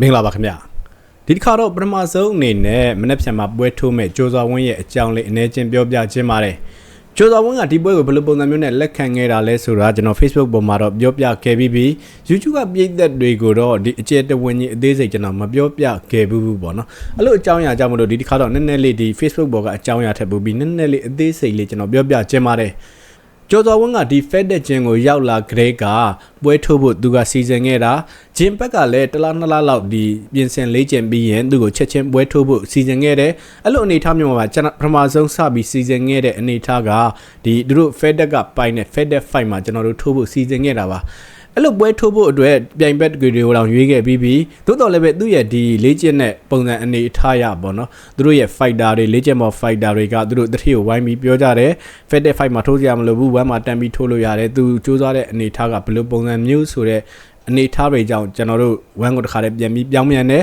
မင်္ဂလာပါခင်ဗျာဒီတစ်ခါတော့ပထမဆုံးအနေနဲ့မနေ့ပြန်မှာပွဲထိုးမဲ့ကြိုးစော်ဝင်းရဲ့အကြောင်းလေးအနေချင်းပြောပြခြင်းပါတယ်ကြိုးစော်ဝင်းကဒီပွဲကိုဘယ်လိုပုံစံမျိုးနဲ့လက်ခံခဲ့တာလဲဆိုတာကျွန်တော် Facebook ပေါ်မှာတော့ပြောပြခဲ့ပြီးပြီ YouTube ကပြည်သက်တွေကိုတော့ဒီအကျယ်တဝင်းကြီးအသေးစိတ်ကျွန်တော်မပြောပြခဲ့ဘူးဘူးပေါ့နော်အဲ့လိုအကြောင်းအရာကြောင့်မလို့ဒီတစ်ခါတော့နည်းနည်းလေးဒီ Facebook ပေါ်ကအကြောင်းအရာထပ်ပူပြီးနည်းနည်းလေးအသေးစိတ်လေးကျွန်တော်ပြောပြခြင်းပါတယ် ကျော်တော်ဝင်းကဒီဖက်တဲ့ဂျင်ကိုရောက်လာကြတဲ့ကပွဲထိုးဖို့သူကစီစဉ်ခဲ့တာဂျင်ဘက်ကလည်းတစ်လားနှစ်လားလောက်ဒီပြင်ဆင်လေးကျင်ပြီးရင်သူ့ကိုချက်ချင်းပွဲထိုးဖို့စီစဉ်ခဲ့တယ်အဲ့လိုအနေထားမျိုးမှာကျွန်တော်ပထမဆုံးစပြီးစီစဉ်ခဲ့တဲ့အနေထားကဒီသူတို့ဖက်ဒက်ကပိုင်တဲ့ဖက်ဒက်ဖိုက်မှာကျွန်တော်တို့ထိုးဖို့စီစဉ်ခဲ့တာပါ အဲ့လိုပွဲထိုးဖို့အတွက်ပြိုင်ဘက်တွေကိုတောင်ရွေးခဲ့ပြီးပြီသို့တော်လည်းပဲသူ့ရဲ့ဒီလေ့ကျင့်တဲ့ပုံစံအနေအထားရပေါ့နော်သူတို့ရဲ့ fighter တွေလေ့ကျင့်မော် fighter တွေကသူတို့တတိကိုဝိုင်းပြီးပြောကြတယ် fed fight မှာထိုးကြရမလို့ဘူးဝမ်းမှာတန်ပြီးထိုးလို့ရတယ်သူစူးစမ်းတဲ့အနေအထားကဘယ်လိုပုံစံမျိုးဆိုတဲ့အနေအထားတွေကြောင့်ကျွန်တော်တို့ဝမ်းကိုတစ်ခါတည်းပြန်ပြီးပြောင်းပြန်တယ်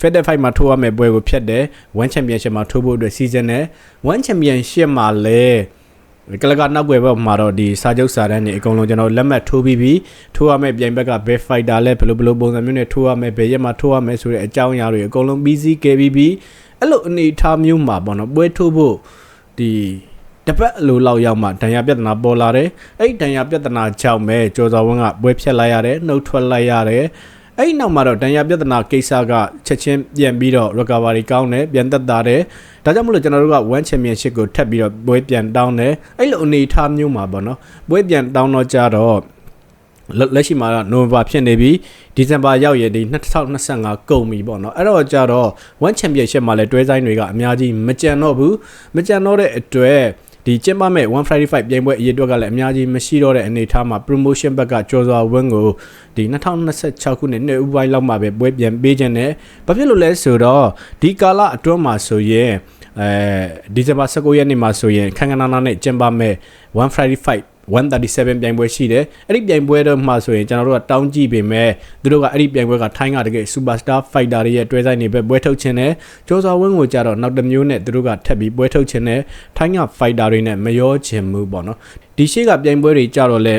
Fed Fight မှာထိုးရမယ့်ပွဲကိုဖျက်တယ် One Championship မှာထိုးဖို့အတွက်စီစဉ်တယ် One Championship မှာလည်း ကလကနောက်ွယ်ဘက်မှာတော့ဒီစာချုပ်စာတမ်းတွေအကုန်လုံးကျွန်တော်လက်မှတ်ထိုးပြီးပြီထိုးရမယ့်ပြိုင်ဘက်က Best Fighter လဲဘယ်လိုဘယ်လိုပုံစံမျိုးနဲ့ထိုးရမယ့်ဘယ်ရက်မှာထိုးရမယ့်ဆိုတဲ့အကြောင်းအရာတွေအကုန်လုံးပြီးစီးခဲ့ပြီးပြီအဲ့လိုအနေအထားမျိုးမှာပေါ့နော်ပွဲထိုးဖို့ဒီတပတ်အလိုလောက်ရောက်မှဒဏ်ရာပြဿနာပေါ်လာတယ်အဲ့ဒီဒဏ်ရာပြဿနာကြောင့်ပဲကျော်စော်ဝင်းကပွဲဖြတ်လိုက်ရတယ်နှုတ်ထွက်လိုက်ရတယ် အဲ့ဒီနောက်မှာတော့ဒဏ်ရာပြဿနာကိစ္စကချက်ချင်းပြန်ပြီးတော့ recovery ကောင်းတယ်ပြန်သက်သာတယ်ဒါကြောင့်မလို့ကျွန်တော်တို့က1 championship ကိုထပ်ပြီးတော့ပွဲပြန်တောင်းတယ်အဲ့လိုအနေအထားမျိုးမှာပေါ့နော်ပွဲပြန်တောင်းတော့ကြတော့လက်လက်ရှိမှာတော့နိုဝင်ဘာဖြစ်နေပြီဒီဇင်ဘာရောက်ရည်ဒီ2025ကုန်ပြီပေါ့နော်အဲ့တော့ကြတော့1 championship မှာလည်းတွဲဆိုင်တွေကအများကြီးမကြံတော့ဘူးမကြံတော့တဲ့အတွက် ဒီကျင်းပမဲ့1 Friday Fight ပြိုင်ပွဲအရေးအတွက်ကလည်းအများကြီးမရှိတော့တဲ့အနေအထားမှာ promotion ဘက်ကကြော်စွာဝင်းကိုဒီ2026ခုနှစ်နှစ်ဦးပိုင်းလောက်မှာပဲပွဲပြန်ပေးခြင်းနဲ့ဘာဖြစ်လို့လဲဆိုတော့ဒီကာလအတွင်းမှာဆိုရင်အဲဒီဇင်ဘာ19ရက်နေ့မှာဆိုရင်ခန်းခနာနာနဲ့ကျင်းပမဲ့1 Friday Fight 137ပြိုင်ပွဲရှိတယ်အဲ့ဒီပြိုင်ပွဲတော့မှဆိုရင်ကျွန်တော်တို့ကတောင်းကြည့်ပေမဲ့သူတို့ကအဲ့ဒီပြိုင်ပွဲကထိုင်းကတကယ် superstar fighter တွေရဲ့တွဲဆိုင်နေပဲပွဲထုတ်ခြင်းနဲ့ကျော်စွာဝင်းကိုကြတော့နောက်တစ်မျိုးနဲ့သူတို့ကထပ်ပြီးပွဲထုတ်ခြင်းနဲ့ထိုင်းက fighter တွေနဲ့မရောချင်ဘူးပေါ့နော်ဒီရှေ့ကပြိုင်ပွဲတွေကြတော့လဲ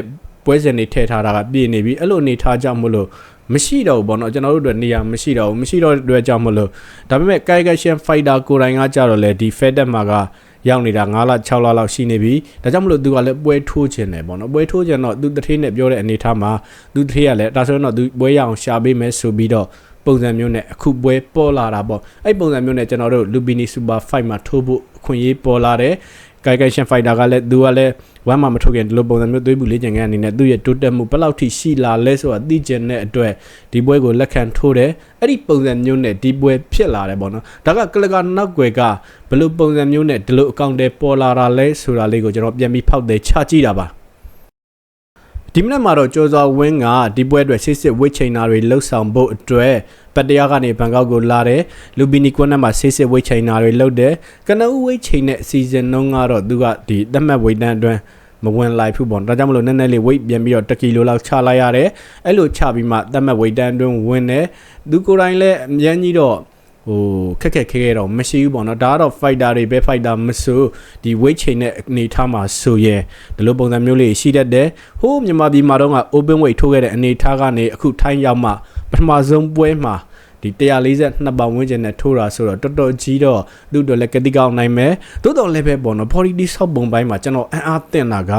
ပွဲစဉ်တွေထည့်ထားတာကပြည့်နေပြီအဲ့လိုအနေထားကြောင့်မလို့မရှိတော့ဘူးပေါ့နော်ကျွန်တော်တို့အတွက်နေရာမရှိတော့ဘူးမရှိတော့တဲ့အတွက်ကြောင့်မလို့ဒါပေမဲ့ Kai Gashan Fighter ကိုယ်တိုင်ကကြတော့လေဒီ FedEx မှာက ရောက်နေတာ9လ6လလောက်ရှိနေပြီဒါကြောင့်မလို့သူကလည်းပွဲထိုးခြင်းတယ်ပေါ့နော်ပွဲထိုးခြင်းတော့သူတထေးနဲ့ပြောတဲ့အနေထားမှာသူတထေးကလည်းဒါဆိုရင်တော့သူပွဲရအောင်ရှာပေးမယ်ဆိုပြီးတော့ပုံစံမျိုးနဲ့အခုပွဲပေါ်လာတာပေါ့အဲ့ပုံစံမျိုးနဲ့ကျွန်တော်တို့ Lubini Super Fight မှာထိုးဖို့အခွင့်အရေးပေါ်လာတယ် ကိုင်ကိုင်ရှင်ဖိုက်တာကလည်းသူကလည်းဝမ်းမှာမထုတ်ခင်ဒီလိုပုံစံမျိုးသွေးပူလေးကျင်ခဲ့အနေနဲ့သူ့ရဲ့တိုးတက်မှုဘယ်လောက်ထိရှိလာလဲဆိုတာသိကျင်တဲ့အတွက်ဒီပွဲကိုလက်ခံထိုးတယ်အဲ့ဒီပုံစံမျိုးနဲ့ဒီပွဲဖြစ်လာတယ်ပေါ့နော်ဒါကကလကနောက်ွယ်ကဘယ်လိုပုံစံမျိုးနဲ့ဒီလိုအကောင့်တွေပေါ်လာတာလဲဆိုတာလေးကိုကျွန်တော်ပြန်ပြီးဖောက်တယ်ချကြည့်တာပါ ဒီမနက်မှာတော့ကျော်စွာဝင်းကဒီပွဲအတွက်စစ်စစ်ဝစ်ချိန်တာတွေလှုပ်ဆောင်ဖို့အတွက်ပတ်တရားကနေဘန်ကောက်ကိုလာတယ်လူဘီနီကွန်းနဲ့မှာစစ်စစ်ဝစ်ချိန်တာတွေလှုပ်တယ်ကနဦးဝစ်ချိန်တဲ့အစီအစဉ်နှုန်းကတော့သူကဒီသက်မှတ်ဝိတ်တန်းအတွင်းမဝင်လိုက်ဘူးပေါ့ဒါကြောင့်မလို့နည်းနည်းလေး weight ပြန်ပြီးတော့1ကီလိုလောက်ချလိုက်ရတယ်အဲ့လိုချပြီးမှသက်မှတ် weight တန်းအတွင်းဝင်တယ်သူကိုယ်တိုင်လည်းအများကြီးတော့ ဟိုခက်ခက်ခဲခဲတော့မရှိဘူးပေါ့နော်ဒါကတော့ fighter တွေပဲ fighter မဆိုဒီ weight chain နဲ့အနေထားမှာဆိုရင်ဒီလိုပုံစံမျိုးလေးရှိတတ်တယ်ဟိုးမြန်မာပြည်မှာတော့က open weight ထိုးခဲ့တဲ့အနေထားကနေအခုထိုင်းရောက်မှပထမဆုံးပွဲမှာဒီ142ပေါင်ဝန်းကျင်နဲ့ထိုးတာဆိုတော့တော်တော်ကြီးတော့သူ့တို့လည်းကတိကောက်နိုင်မယ်သို့တော်လည်းပဲပေါ့နော် body d ဆောက်ပုံပိုင်းမှာကျွန်တော်အံ့အားသင့်တာက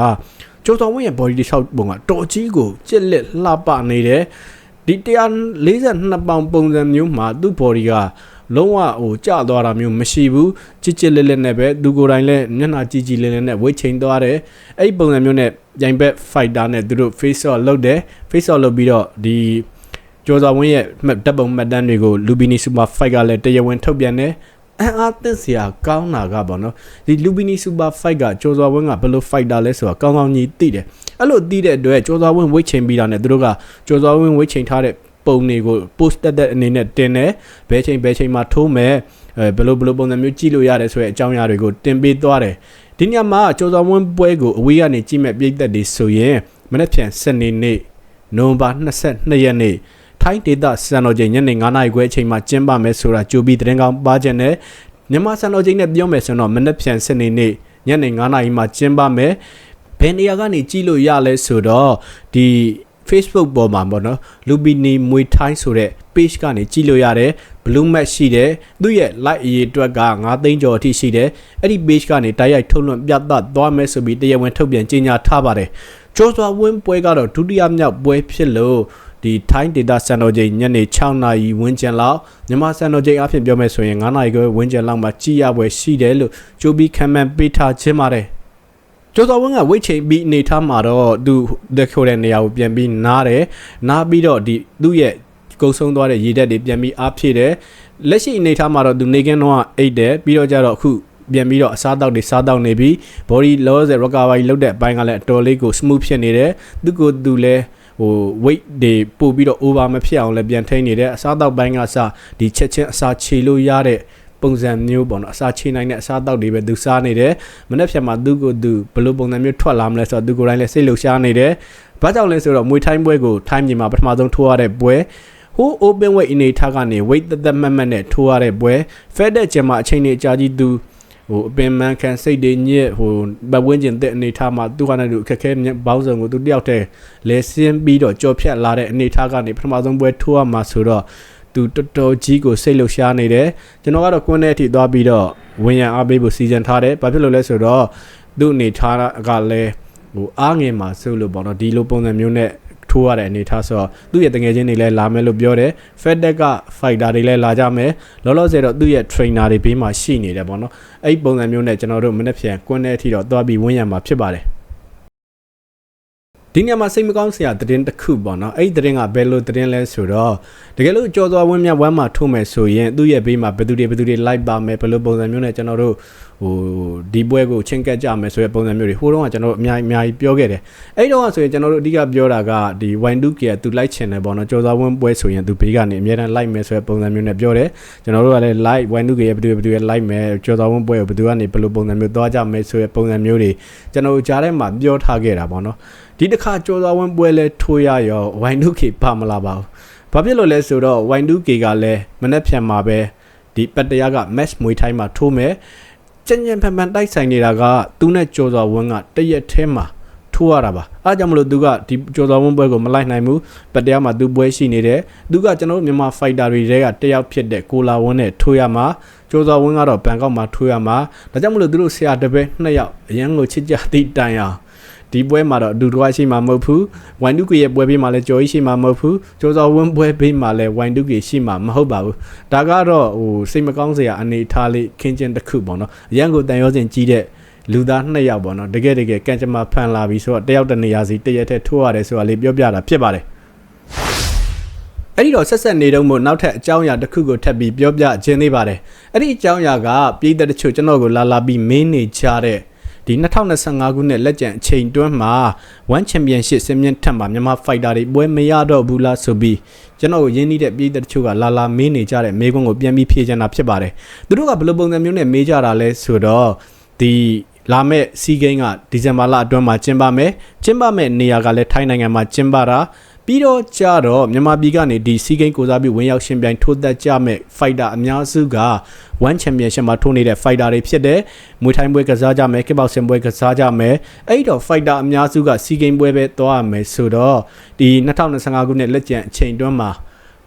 ကျော်တော်ဝင်းရဲ့ body d ဆောက်ပုံကတော်ကြီးကိုကြက်လက်လှပနေတယ်ဒီ142ပေါင်ပုံစံမျိုးမှာသူ့ body က လုံးဝဟိုကျသွားတာမျိုးမရှိဘူးချစ်ချစ်လေးလေးနဲ့ပဲသူကိုယ်တိုင်လည်းမျက်နှာကြည်ကြည်လေးလေးနဲ့ဝိတ်ချိန်သွားတယ်အဲ့ဒီပုံစံမျိုးနဲ့ပြိုင်ဘက် fighter နဲ့သူတို့ face off လုပ်တယ် face off လုပ်ပြီးတော့ဒီကျော်စွာဝင်းရဲ့တပ်ပုံမှတ်တမ်းတွေကို Lubini Super Fight ကလည်းတရားဝင်ထုတ်ပြန်တယ်အန်အားသင့်စရာကောင်းတာကပေါ့နော်ဒီ Lubini Super Fight ကကျော်စွာဝင်းကဘယ်လို fighter လဲဆိုတာကောင်းကောင်းကြီးသိတယ်အဲ့လိုသိတဲ့အတွက်ကျော်စွာဝင်းဝိတ်ချိန်ပြီးတာနဲ့သူတို့ကကျော်စွာဝင်းဝိတ်ချိန်ထားတဲ့ ပုံတွေကို post တက်တဲ့အနေနဲ့တင်တယ်ဘယ်ချိန်ဘယ်ချိန်မှာထိုးမယ်အဲဘယ်လိုဘယ်လိုပုံစံမျိုးကြည့်လို့ရတယ်ဆိုတဲ့အကြောင်းအရာတွေကိုတင်ပေးသွားတယ်ဒီညမှာကျော်စွာဝင်းပွဲကိုအဝေးကနေကြည့်မဲ့ပြည်သက်တွေဆိုရင်မနေ့ဖြန်စနေနေ့နိုဝင်ဘာ22ရက်နေ့ထိုင်းဒေသစံတော်ချိန်ညနေ9:00နာရီခွဲအချိန်မှာကျင်းပမယ်ဆိုတာကြိုပြီးသတင်းကောင်းပါခြင်းနဲ့မြန်မာစံတော်ချိန်နဲ့ပြောမယ်ဆိုတော့မနေ့ဖြန်စနေနေ့ညနေ9:00နာရီမှာကျင်းပမယ်ဘယ်နေရာကနေကြည့်လို့ရလဲဆိုတော့ဒီ Facebook ပေါ်မှာပေါ့နော်လူပီနီမွေထိုင်းဆိုတဲ့ page ကနေကြည့်လို့ရတယ် blue match ရှိတယ်သူ့ရဲ့ like အရေးအတွက်က9သိန်းကျော်အထိရှိတယ်အဲ့ဒီ page ကနေတိုက်ရိုက်ထုတ်လွှင့်ပြသသွားမယ်ဆိုပြီးတရားဝင်ထုတ်ပြန်ကြေညာထားပါတယ်ကျော်စွာဝင်းပွဲကတော့ဒုတိယမြောက်ပွဲဖြစ်လို့ဒီထိုင်းဒေတာစံတော်ချိန်ညနေ6နာရီဝန်းကျင်လောက်မြန်မာစံတော်ချိန်အဖြစ်ပြောမယ်ဆိုရင်9နာရီခွဲဝန်းကျင်လောက်မှာကြည်ရပွဲရှိတယ်လို့ကြိုးပြီးခံမှန်းပေးထားခြင်းပါတယ် ကျော်တော်ဝင်းကဝိတ်ချိန်ပြီးအနေထားမှာတော့သူတက်ခိုတဲ့နေရာကိုပြန်ပြီးနားတယ်နားပြီးတော့ဒီသူ့ရဲ့ကုံဆုံးသွားတဲ့ရေတက်တွေပြန်ပြီးအားဖြည့်တယ်လက်ရှိအနေထားမှာတော့သူနေကင်းတော့အိတ်တယ်ပြီးတော့ကြတော့အခုပြန်ပြီးတော့အစားတောက်တွေစားတောက်နေပြီး body loss recovery လုပ်တဲ့အပိုင်းကလည်းအတော်လေးကို smooth ဖြစ်နေတယ်သူကိုသူလည်းဟို weight တွေပို့ပြီးတော့ over မဖြစ်အောင်လည်းပြန်ထိန်းနေတယ်အစားတောက်ပိုင်းကစဒီချက်ချင်းအစာခြေလို့ရတဲ့ ပုံစံမျိုးပေါ့နော်အစာခြေနိုင်တဲ့အစားတောက်တွေပဲသူစားနေတယ်မနေ့ဖြန်မှာသူကိုသူဘယ်လိုပုံစံမျိုးထွက်လာမလဲဆိုတော့သူကိုယ်တိုင်လည်းစိတ်လှုပ်ရှားနေတယ်ဘာကြောင့်လဲဆိုတော့မွေထိုင်းပွဲကိုထိုင်းမြန်မာပထမဆုံးထိုးရတဲ့ပွဲဟို open weight အနေထားကနေ weight သက်သက်မှတ်မှတ်နဲ့ထိုးရတဲ့ပွဲ fed တဲ့ကျင်မှာအချိန်နဲ့အကြာကြီးသူဟိုအပင်မန်ခံစိတ်တွေညစ်ဟိုပတ်ဝန်းကျင်တဲ့အနေထားမှာသူကလည်းသူအခက်ခဲဘောင်းဆောင်ကိုသူတယောက်တည်းလဲဆင်းပြီးတော့ကြော်ဖြတ်လာတဲ့အနေထားကနေပထမဆုံးပွဲထိုးရမှာဆိုတော့ သူတော်တော်ကြီးကိုစိတ်လှုပ်ရှားနေတယ်ကျွန်တော်ကတော့ကွန်းတဲ့အထိသွားပြီးတော့ဝင်ရန်အားပေးဖို့စီစဉ်ထားတယ်ဘာဖြစ်လို့လဲဆိုတော့သူ့အနေထားကလည်းဟိုအားငယ်မှာဆိုလို့ပေါ့နော်ဒီလိုပုံစံမျိုးနဲ့ထိုးရတဲ့အနေထားဆိုတော့သူ့ရဲ့တငယ်ချင်းတွေလည်းလာမယ်လို့ပြောတယ် FedEx က fighter တွေလည်းလာကြမယ်လောလောဆယ်တော့သူ့ရဲ့ trainer တွေဘေးမှာရှိနေတယ်ပေါ့နော်အဲ့ဒီပုံစံမျိုးနဲ့ကျွန်တော်တို့မနေ့ပြန်ကွန်းတဲ့အထိတော့သွားပြီးဝန်းရံမှာဖြစ်ပါတယ် ဒီညမှာစိတ်မကောင်းစရာသတင်းတစ်ခုပေါ့နော်အဲ့ဒီသတင်းကဘယ်လိုသတင်းလဲဆိုတော့တကယ်လို့ကြော်သွားဝင်းမြဝမ်းမှာထုံးမယ်ဆိုရင်သူ့ရဲ့ဘေးမှာဘယ်သူတွေဘယ်သူတွေလိုက်ပါမယ်ဘယ်လိုပုံစံမျိုးနဲ့ကျွန်တော်တို့ဟိုဒီပွဲကိုချင်းကက်ကြမယ်ဆိုတဲ့ပုံစံမျိုးတွေဟိုတုန်းကကျွန်တော်တို့အများအများကြီးပြောခဲ့တယ်အဲ့တုန်းကဆိုရင်ကျွန်တော်တို့အဓိကပြောတာကဒီ Y2K ကသူလိုက်ချင်တယ်ပေါ့နော်ကြော်သွားဝင်းပွဲဆိုရင်သူဘေးကနေအများတန်းလိုက်မယ်ဆိုတဲ့ပုံစံမျိုးနဲ့ပြောတယ်ကျွန်တော်တို့ကလည်း like Y2K ရဲ့ဘယ်သူဘယ်သူရဲ့လိုက်မယ်ကြော်သွားဝင်းပွဲကိုဘယ်သူကနေဘယ်လိုပုံစံမျိုးသွားကြမယ်ဆိုတဲ့ပုံစံမျိုးတွေကျွန်တော်တို့ကြားထဲမှာပြောထားခဲ့တာပေါ့နော် ဒီတစ်ခါကြော်သွားဝင်းပွဲလဲထိုးရရော Y2K ပါမလာပါဘူးဘာဖြစ်လို့လဲဆိုတော့ Y2K ကလည်းမနေ့ဖြန်မှာပဲဒီပတ္တရားက match မွေထိုင်းမှာထိုးမယ်ကြင်ကြင်ဖန်ဖန်တိုက်ဆိုင်နေတာကသူနဲ့ကြော်စွာဝင်းကတရက်ထဲမှာထိုးရတာပါအားကြောင့်မလို့သူကဒီကြော်စွာဝင်းပွဲကိုမလိုက်နိုင်ဘူးပတရားမှာသူပွဲရှိနေတယ်သူကကျွန်တော်တို့မြန်မာဖိုက်တာတွေတဲကတယောက်ဖြစ်တဲ့ကိုလာဝင်းနဲ့ထိုးရမှာကြော်စွာဝင်းကတော့ဘန်ကောက်မှာထိုးရမှာဒါကြောင့်မလို့သူတို့ဆရာတပည့်နှစ်ယောက်အရန်ကိုချစ်ကြသည့်တိုင်အောင် ဒီပွဲမှာတော့အတူတကွရှိမှာမဟုတ်ဘူးဝိုင်ဒုကေရဲ့ပွဲပေးမှာလည်းကြော်ကြီးရှိမှာမဟုတ်ဘူးကျော်စော်ဝင်းပွဲပေးမှာလည်းဝိုင်ဒုကေရှိမှာမဟုတ်ပါဘူးဒါကတော့ဟိုစိတ်မကောင်းစရာအနေထားလေးခင်းချင်းတစ်ခုပေါ့နော်အရန်ကိုတန်ရောစင်ကြီးတဲ့လူသားနှစ်ယောက်ပေါ့နော်တကယ်တကယ်ကံကြမ္မာဖန်လာပြီဆိုတော့တယောက်တနေရာစီတရက်တည်းထိုးရတယ်ဆိုတာလေးပြောပြတာဖြစ်ပါတယ်အဲ့ဒီတော့ဆက်ဆက်နေတော့မို့နောက်ထပ်အကြောင်းအရာတစ်ခုကိုထပ်ပြီးပြောပြခြင်းသေးပါတယ်အဲ့ဒီအကြောင်းအရာကပြည်သက်တချို့ကျွန်တော်ကိုလာလာပြီးမင်းနေကြတဲ့ ဒီ2025ခုနှစ်လက်ကျန်အချိန်တွင်းမှာ One Championship စင်မြင့်ထက်မှာမြန်မာ fighter တွေပွဲမရတော့ဘူးလားဆိုပြီးကျွန်တော်ကိုရင်းနှီးတဲ့ပြည်သက်တချို့ကလာလာမေးနေကြတဲ့မေးခွန်းကိုပြန်ပြီးဖြေချင်တာဖြစ်ပါတယ်သူတို့ကဘယ်လိုပုံစံမျိုးနဲ့မေးကြတာလဲဆိုတော့ဒီလာမဲ့စီးကိန်းကဒီဇင်ဘာလအတွင်းမှာကျင်းပမယ်ကျင်းပမဲ့နေရာကလည်းထိုင်းနိုင်ငံမှာကျင်းပတာ ပြီးတော့ကြတော့မြန်မာပြည်ကနေဒီစီးကိန်းကိုစားပြီးဝင်ရောက်ရှင်ပြိုင်ထိုးသက်ကြမဲ့ fighter အများစုက one championship မှာထိုးနေတဲ့ fighter တွေဖြစ်တယ်။မွေထိုင်းပွဲကစားကြမယ် kickboxing ပွဲကစားကြမယ်။အဲ့တော့ fighter အများစုကစီးကိန်းပွဲပဲသွားရမယ်ဆိုတော့ဒီ2025ခုနှစ်လက်ကျန်အချိန်တွင်းမှာ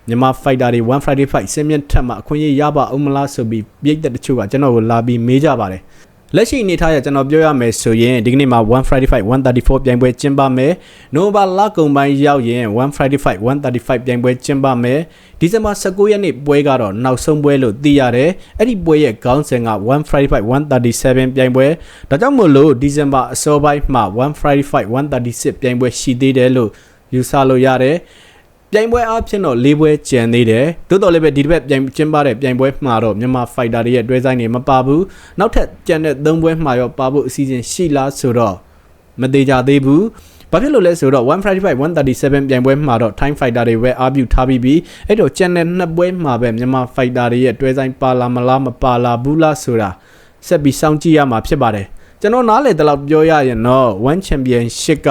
မြန်မာ fighter တွေ one friday fight စင်မြင့်ထက်မှအခွင့်အရေးရပါအောင်မလားဆိုပြီးပြည်သက်တချို့ကကျွန်တော်ကိုလာပြီးမေးကြပါတယ်။ လက်ရှိအနေထားရကျွန်တော်ပြောရမယ်ဆိုရင်ဒီကနေ့မှာ1 Friday Fight 134ပြိုင်ပွဲကျင်းပမယ်။ Nova လကုံပိုင်းရောက်ရင်1 Friday Fight 135ပြိုင်ပွဲကျင်းပမယ်။ဒီဇင်ဘာ19ရက်နေ့ပွဲကတော့နောက်ဆုံးပွဲလို့သိရတယ်။အဲ့ဒီပွဲရဲ့ခေါင်းစဉ်က1 Friday Fight 137ပြိုင်ပွဲ။ဒါကြောင့်မို့လို့ဒီဇင်ဘာအစောပိုင်းမှာ1 Friday Fight 136ပြိုင်ပွဲရှိသေးတယ်လို့ယူဆလို့ရတယ်။ ပြိုင်ပွဲအားဖြင့်တော့၄ပွဲကျန်သေးတယ်သို့တော်လည်းပဲဒီတစ်ပတ်ပြိုင်ကျင်းပတဲ့ပြိုင်ပွဲမှာတော့မြန်မာဖိုက်တာတွေရဲ့တွဲဆိုင်တွေမပါဘူးနောက်ထပ်ကျန်တဲ့၃ပွဲမှာရောပါဖို့အစီအစဉ်ရှိလားဆိုတော့မသေးကြသေးဘူးဘာဖြစ်လို့လဲဆိုတော့155 137ပြိုင်ပွဲမှာတော့ time fighter တွေပဲအားပြုထားပြီးပြီအဲ့တော့ channel နှစ်ပွဲမှာပဲမြန်မာ fighter တွေရဲ့တွဲဆိုင်ပါလာမလားမပါလာဘူးလားဆိုတာဆက်ပြီးစောင့်ကြည့်ရမှာဖြစ်ပါတယ်ကျွန်တော်နားလေတလောက်ပြောရရင်တော့1 championship က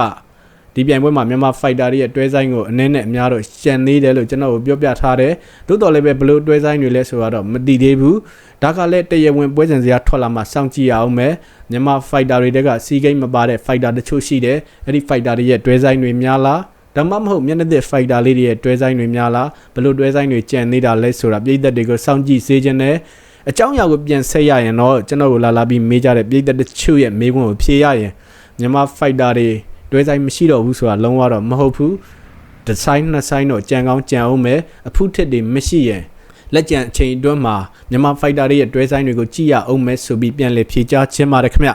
ဒီပြိုင်ပွဲမှာမြန်မာ fighter တွေရဲ့တွဲဆိုင်ကိုအနည်းနဲ့အများတော့ရှန်သေးတယ်လို့ကျွန်တော်ပြောပြထားတယ်။သို့တော်လည်းပဲဘလို့တွဲဆိုင်တွေလဲဆိုတော့မတည်သေးဘူး။ဒါကလည်းတရဝင်ပွဲစဉ်စရာထွက်လာမှစောင့်ကြည့်ရအောင်မယ်။မြန်မာ fighter တွေတက်ကစီးကိန်းမပါတဲ့ fighter တချို့ရှိတယ်။အဲ့ဒီ fighter တွေရဲ့တွဲဆိုင်တွေများလားဒါမှမဟုတ်မျက်နှာသစ် fighter လေးတွေရဲ့တွဲဆိုင်တွေများလားဘယ်လိုတွဲဆိုင်တွေကြံနေတာလဲဆိုတာပြည်သက်တွေကိုစောင့်ကြည့်စေခြင်းနဲ့အကြောင်းအရာကိုပြန်ဆက်ရရင်တော့ကျွန်တော်တို့လာလာပြီးမေးကြတဲ့ပြည်သက်တချို့ရဲ့မေးခွန်းကိုဖြေရရင်မြန်မာ fighter တွေတွဲ ဆိုင်မရှိတော့ဘူးဆိုတာလုံးဝတော့မဟုတ်ဘူးဒီဇိုင်းနှစ်ဆိုင်တော့ကြံကောင်းကြံအောင်မယ်အဖုထစ်တွေမရှိရင်လက်ကျန်အချိန်အတွင်းမှာမြန်မာ fighter တွေရဲ့တွဲဆိုင်တွေကိုကြည့်ရအောင်မယ်ဆိုပြီးပြန်လည်ဖြေကြားခြင်းပါတယ်ခင်ဗျ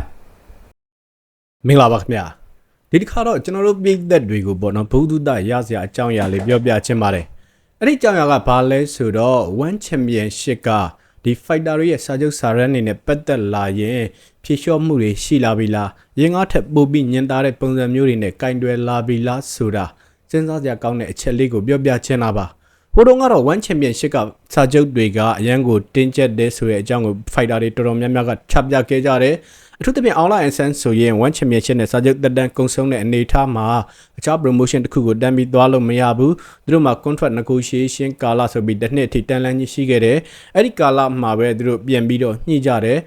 မင်္ဂလာပါခင်ဗျဒီတစ်ခါတော့ကျွန်တော်တို့ပြည်သက်တွေကိုပေါ့နော်ဘုဒ္ဓတရစရာအကြောင်းအရာလေးပြောပြခြင်းပါတယ်အဲ့ဒီအကြောင်းအရာကဘာလဲဆိုတော့ One Championship က ဒီ fighter တွေရဲ့စာချုပ်စာရန်နေနဲ့ပတ်သက်လာရင်ဖြည့်လျှော့မှုတွေရှိလာပြီလားရင်ကားထက်ပိုပြီးညင်သားတဲ့ပုံစံမျိုးတွေနဲ့ကင်တွယ်လာပြီလားဆိုတာစဉ်းစားစရာကောင်းတဲ့အချက်လေးကိုပြောပြချင်တာပါဟိုတုန်းကတော့ One Championship ကစာချုပ်တွေကအရန်ကိုတင်းကျပ်တဲ့ဆိုတဲ့အကြောင်းကို fighter တွေတော်တော်များများကချပြခဲ့ကြတယ် အထူးသဖြင့် online instance ဆိုရင် One Championship နဲ့စာချုပ်တက်တန်းကုံဆုံးတဲ့အနေအထားမှာအခြား promotion တစ်ခုကိုတန်းပြီးသွားလို့မရဘူးသူတို့မှာ contract negotiation ကာလဆိုပြီးတစ်နှစ်အထိတန်းလန်းကြီးရှိခဲ့တယ်အဲ့ဒီကာလမှာပဲသူတို့ပြန်ပြီးတော့ညှိကြတယ်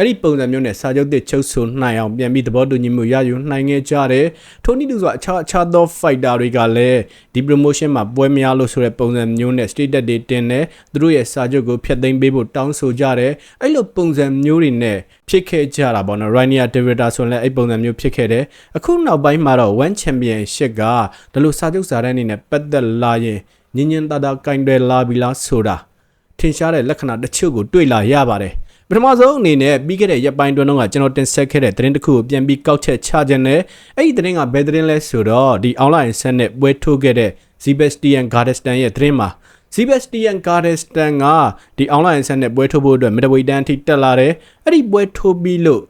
အဲ့ဒီပုံစံမျိုးနဲ့စာချုပ်တစ်ချုပ်ဆိုနိုင်အောင်ပြန်ပြီးသဘောတူညီမှုရယူနိုင်ခဲ့ကြတယ်ထိုနည်းတူဆိုအခြားအခြားသော fighter တွေကလည်းဒီ promotion မှာပွဲမရလို့ဆိုတဲ့ပုံစံမျိုးနဲ့ status တွေတင်တယ်သူတို့ရဲ့စာချုပ်ကိုဖျက်သိမ်းပေးဖို့တောင်းဆိုကြတယ်အဲ့လိုပုံစံမျိုးတွေနဲ့ဖြစ်ခဲ့ကြတာပေါ့နော် Rainier Devita ဆိုရင်လည်းအဲ့ပုံစံမျိုးဖြစ်ခဲ့တယ်အခုနောက်ပိုင်းမှာတော့ One Championship ကဒီလိုစာချုပ်စာတမ်းတွေနဲ့ပတ်သက်လာရင်ညင်ညင်တာတာကင်တယ်လာပြီလားဆိုတာထင်ရှားတဲ့လက္ခဏာတချို့ကိုတွေ့လာရပါတယ် ပထမဆုံးအနေနဲ့ပြီးခဲ့တဲ့ရက်ပိုင်းတွင်းကကျွန်တော်တင်ဆက်ခဲ့တဲ့သတင်းတစ်ခုကိုပြန်ပြီးကောက်ချက်ချခြင်းနဲ့အဲ့ဒီသတင်းကဘယ်သတင်းလဲဆိုတော့ဒီ online ဆက်နဲ့ပွဲထိုးခဲ့တဲ့ Sebastian Gardestan ရဲ့သတင်းမှာ Sebastian Gardestan ကဒီ online ဆက်နဲ့ပွဲထိုးဖို့အတွက် middleweight တန်းထိတက်လာတယ်အဲ့ဒီပွဲထိုးပြီးလို့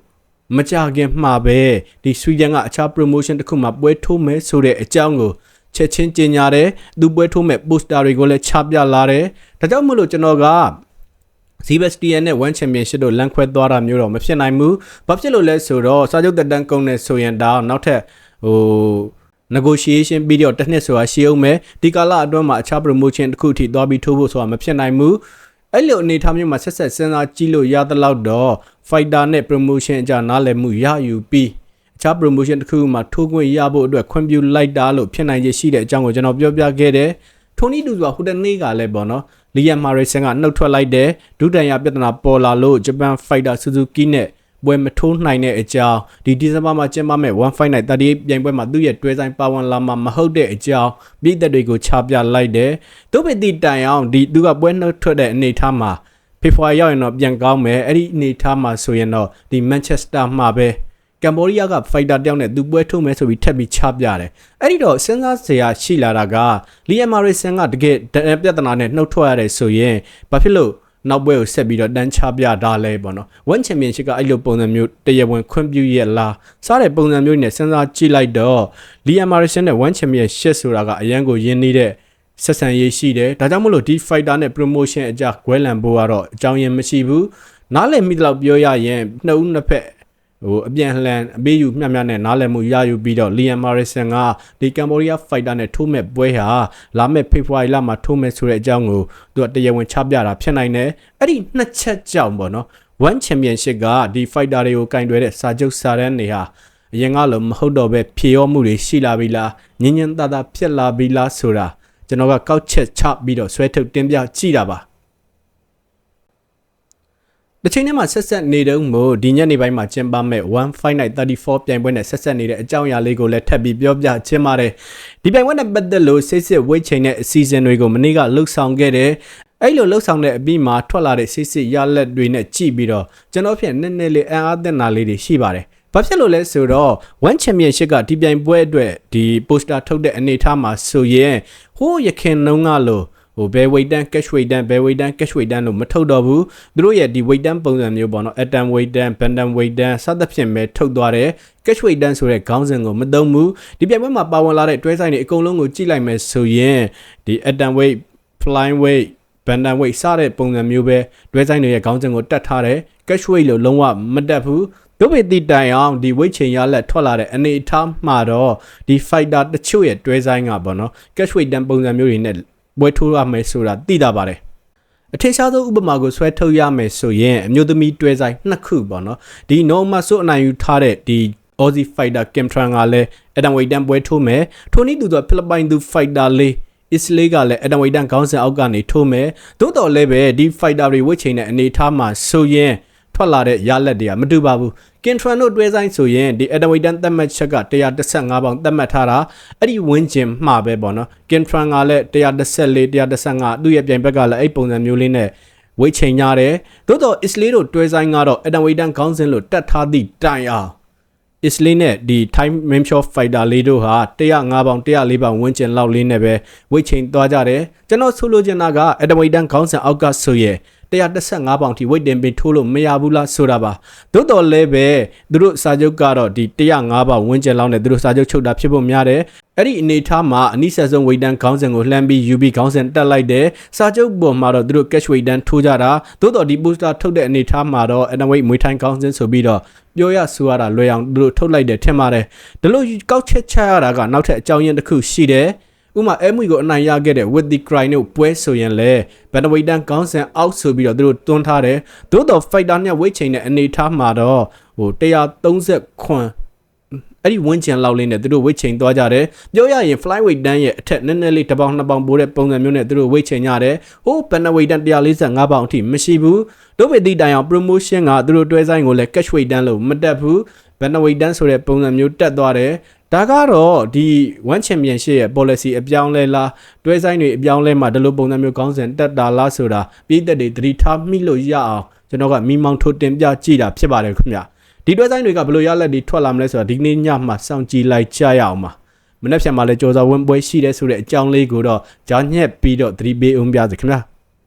မကြခင်မှာပဲဒီ Sweden ကအခြား promotion တစ်ခုမှာပွဲထိုးမယ်ဆိုတဲ့အကြောင်းကိုချက်ချင်းကြေညာတယ်သူပွဲထိုးမဲ့ poster တွေကိုလည်းချပြလာတယ်ဒါကြောင့်မို့လို့ကျွန်တော်က Sebastian နဲ့ One Championship တို့လန်ခွဲသွားတာမျိုးတော့မဖြစ်နိုင်ဘူး။ဘာဖြစ်လို့လဲဆိုတော့စာချုပ်တက်တန်းကုန်နေဆိုရင်ဒါနောက်ထပ်ဟို negotiation ပြီးတော့တစ်နှစ်ဆိုတာရှိအောင်မယ်ဒီကာလအတွင်းမှာအခြား promotion တစ်ခုထိသွားပြီးထိုးဖို့ဆိုတာမဖြစ်နိုင်ဘူးအဲ့လိုအနေထားမျိုးမှာဆက်ဆက်စဉ်းစားကြည့်လို့ရသလောက်တော့ fighter နဲ့ promotion အကြနားလည်မှုရယူပြီးအခြား promotion တစ်ခုမှထိုးခွင့်ရဖို့အတွက်ခွင့်ပြုလိုက်တာလို့ဖြစ်နိုင်ခြေရှိတဲ့အကြောင်းကိုကျွန်တော်ပြောပြခဲ့တယ်ထိုနည်းတူစွာဟိုတနေ့ကလည်းပေါ့နော်လီယန်မာရီဆန်ကနှုတ်ထွက်လိုက်တယ်ဒုတန်ရပြဿနာပေါ်လာလို့ဂျပန်ဖိုက်တာဆူဇူကီနဲ့ပွဲမထိုးနိုင်တဲ့အကြောင်းဒီဒီဇင်ဘာမှာကျင်းပမဲ့1 fight night 38ပြိုင်ပွဲမှာသူ့ရဲ့တွဲဆိုင်ပါဝင်လာမှာမဟုတ်တဲ့အကြောင်းပြည်သက်တွေကိုချပြလိုက်တယ်။သူ့ပေတီတိုင်အောင်ဒီသူကပွဲနှုတ်ထွက်တဲ့အနေအထားမှာဖေဖော်ဝါရီရောက်ရင်တော့ပြန်ကောင်းမယ်အဲ့ဒီအနေအထားမှာဆိုရင်တော့ဒီမန်ချက်စတာမှာပဲ ကမ်ဘောဒီးယားကဖိုက်တာတယောက်နဲ့သူပွဲထုတ်မယ်ဆိုပြီးထပ်ပြီးချပြတယ်။အဲ့ဒီတော့စဉ်းစားစရာရှိလာတာကလီယမ်မာရီဆန်ကတကယ်ပြဿနာနဲ့နှုတ်ထွက်ရတယ်ဆိုရင်ဘာဖြစ်လို့နောက်ပွဲကိုဆက်ပြီးတော့တန်းချပြတာလဲပေါ့နော်။ One Championship ကအဲ့လိုပုံစံမျိုးတရားဝင်ခွင့်ပြုရလားစားတဲ့ပုံစံမျိုးနဲ့စဉ်းစားကြည့်လိုက်တော့လီယမ်မာရီဆန်နဲ့ One Championship ဆိုတာကအရန်ကိုယဉ်နေတဲ့ဆက်ဆံရေးရှိတယ်ဒါကြောင့်မလို့ဒီ fighter နဲ့ promotion အကြခွဲလန်ဖို့ကတော့အကြောင်းရင်းမရှိဘူးနားလည်မိတော့ပြောရရင်နှစ်ဦးနှစ်ဖက် ဟိုအပြန်လှန်အပေးယူမျှမျှနဲ့နားလည်မှုရယူပြီးတော့လီယန်မာရီဆန်ကဒီကမ်ဘောဒီးယားဖိုက်တာနဲ့ထိုးမဲ့ပွဲဟာလာမဲ့ဖေဖော်ဝါရီလမှာထိုးမဲ့ဆိုတဲ့အကြောင်းကိုသူကတရားဝင်ချပြတာဖြစ်နိုင်တယ်အဲ့ဒီနှစ်ချက်ကြောင့်ပေါ့နော် One Championship ကဒီ fighter တွေကိုကင်တွယ်တဲ့စာချုပ်စာတမ်းတွေဟာအရင်ကလိုမဟုတ်တော့ပဲဖြေရောမှုတွေရှိလာပြီလားညင်ညင်သာသာဖြစ်လာပြီလားဆိုတာကျွန်တော်ကကောက်ချက်ချပြီးတော့ဆွဲထုတ်တင်ပြကြည့်တာပါ တစ်ချိန်တည်းမှာဆက်ဆက်နေတုန်းမို့ဒီညနေပိုင်းမှာကျင်းပမဲ့1 Fight Night 34ပြိုင်ပွဲနဲ့ဆက်ဆက်နေတဲ့အကြောင်းအရာလေးကိုလည်းထပ်ပြီးပြောပြချင်ပါတယ်ဒီပြိုင်ပွဲနဲ့ပတ်သက်လို့စစ်စစ်ဝိတ်ချိန်တဲ့အစီအစဉ်တွေကိုမနေ့ကလှုပ်ဆောင်ခဲ့တယ်အဲ့လိုလှုပ်ဆောင်တဲ့အပြီးမှာထွက်လာတဲ့စစ်စစ်ရလက်တွေနဲ့ကြည့်ပြီးတော့ကျွန်တော်ဖြစ်နည်းနည်းလေးအံ့အားသင့်တာလေးတွေရှိပါတယ်ဘာဖြစ်လို့လဲဆိုတော့ One Championship ကဒီပြိုင်ပွဲအတွက်ဒီ poster ထုတ်တဲ့အနေအထားမှာဆိုရင်ဟိုးရခင်နှုံးကလို့ ဟိုဘယ် weight တန်း cash weight တန်းဘယ် weight တန်း cash weight တန်းလို့မထုတ်တော့ဘူးသူတို့ရဲ့ဒီ weight တန်းပုံစံမျိုးပေါ့နော် atom weight တန်း bantam weight တန်းစသဖြင့်ပဲထုတ်သွားတယ် cash weight တန်းဆိုတဲ့ခေါင်းစဉ်ကိုမသုံးဘူးဒီပြိုင်ပွဲမှာပါဝင်လာတဲ့တွဲဆိုင်တွေအကုန်လုံးကိုကြည့်လိုက်မယ်ဆိုရင်ဒီ atom weight flying weight bantam weight စတဲ့ပုံစံမျိုးပဲတွဲဆိုင်တွေရဲ့ခေါင်းစဉ်ကိုတတ်ထားတယ် cash weight လို့လုံးဝမတက်ဘူးဒုပေတိတိုင်အောင်ဒီဝိတ်ချိန်ရလက်ထွက်လာတဲ့အနေအထားမှာတော့ဒီ fighter တချို့ရဲ့တွဲဆိုင်ကပေါ့နော် cash weight တန်းပုံစံမျိုးတွေနဲ့ ပွဲထိုးရမယ်ဆိုတာသိတာပါတယ်အထင်ရှားဆုံးဥပမာကိုဆွဲထုတ်ရမယ်ဆိုရင်အမျိုးသမီးတွဲဆိုင်နှစ်ခုပေါ့နော်ဒီ normal ဆိုအနိုင်ယူထားတဲ့ဒီ Aussie fighter Kim Tran ကလည်းအဒမ်ဝိတ်တန်ပွဲထိုးမယ်ထိုနည်းသူတော့ဖိလစ်ပိုင်သူ fighter လေးအစ္စလေးကလည်းအဒမ်ဝိတ်တန်ခေါင်းစဉ်အောက်ကနေထိုးမယ်သို့တော်လည်းပဲဒီ fighter တွေဝစ်ချိန်တဲ့အနေအထားမှာဆိုရင် ထွက်လာတဲ့ရလက်တွေကမတူပါဘူးကင်ထရန်တို့တွဲဆိုင်ဆိုရင်ဒီအဒဝိတန်သတ်မှတ်ချက်က115ပေါင်သတ်မှတ်ထားတာအဲ့ဒီဝင်းကျင်မှာပဲပေါ့နော်ကင်ထရန်ကလည်း114 115သူ့ရဲ့ပြိုင်ဘက်ကလည်းအဲ့ပုံစံမျိုးလေးနဲ့ဝိတ်ချိန်ရတယ်သို့တော့အစ္စလေးတို့တွဲဆိုင်ကတော့အဒဝိတန်ခေါင်းစဉ်လို့တတ်ထားသည့်တိုင်အောင်အစ္စလေးနဲ့ဒီ time main shot fighter လေးတို့ဟာ105ပေါင်104ပေါင်ဝန်းကျင်လောက်လေးနဲ့ပဲဝိတ်ချိန်သွားကြတယ်ကျွန်တော်ဆိုလိုချင်တာကအဒဝိတန်ခေါင်းစဉ်အောက်ကဆိုရဲ 115ပေါင်ထိဝိတ်တင်ပြီးထိုးလို့မရဘူးလားဆိုတာပါသို့တော်လည်းပဲသူတို့စာချုပ်ကတော့ဒီ105ပေါင်ဝန်းကျင်လောက်နဲ့သူတို့စာချုပ်ချုပ်တာဖြစ်ဖို့များတယ်အဲ့ဒီအနေထားမှာအနိဆက်ဆုံးဝိတ်တန်ခေါင်းစဉ်ကိုလှမ်းပြီး UB ခေါင်းစဉ်တက်လိုက်တယ်စာချုပ်ပေါ်မှာတော့သူတို့ cash ဝိတ်တန်ထိုးကြတာသို့တော်ဒီ booster ထုတ်တဲ့အနေထားမှာတော့ anyway မွေးထိုင်းခေါင်းစဉ်ဆိုပြီးတော့ပြောရဆိုရတာလွယ်အောင်သူတို့ထုတ်လိုက်တယ်ထင်ပါတယ်ဒီလိုကောက်ချက်ချရတာကနောက်ထပ်အကြောင်းရင်းတစ်ခုရှိတယ် ဥမာအဲမွေကိုအနိုင်ရခဲ့တဲ့ with the cry နဲ့ပွဲဆိုရင်လေဘန်ဒဝိတန်ကောင်းဆန်အောက်ဆိုပြီးတော့သူတို့တွန်းထားတယ်သို့တော့ fighter နဲ့ weight ချိန်တဲ့အနေထားမှာတော့ဟို130ခွန်အဲ့ဒီဝန်းကျင်လောက်လေးနဲ့သူတို့ weight ချိန်သွားကြတယ်ပြောရရင် flyweight တန်းရဲ့အထက်နည်းနည်းလေးတစ်ပေါင်နှစ်ပေါင်ပိုးတဲ့ပုံစံမျိုးနဲ့သူတို့ weight ချိန်ကြတယ်ဟို bantamweight တန်း145ပေါင်အထိမရှိဘူးတို့ပေသည့်တိုင်အောင် promotion ကသူတို့တွဲဆိုင်ကိုလည်း catch weight တန်းလို့မတက်ဘူး bantamweight တန်းဆိုတဲ့ပုံစံမျိုးတက်သွားတယ် ဒါကတော့ဒီ one championship ရဲ့ policy အပြောင်းလဲလားတွဲဆိုင်တွေအပြောင်းလဲမှာဒီလိုပုံစံမျိုးကောင်းစဉ်တက်တာလားဆိုတာပြည်သက်တွေသတိထားမိလို့ရအောင်ကျွန်တော်ကမိမောင်းထုတ်တင်ပြကြည့်တာဖြစ်ပါတယ်ခင်ဗျဒီတွဲဆိုင်တွေကဘယ်လိုရလက်တွေထွက်လာမလဲဆိုတာဒီနေ့ညမှာစောင့်ကြည့်လိုက်ကြရအောင်ပါမနေ့ပြန်မှာလဲကြော်စာဝင်ပွဲရှိတယ်ဆိုတဲ့အကြောင်းလေးကိုတော့ကြားညက်ပြီးတော့သတိပေးအောင်ပြစေခင်ဗျာ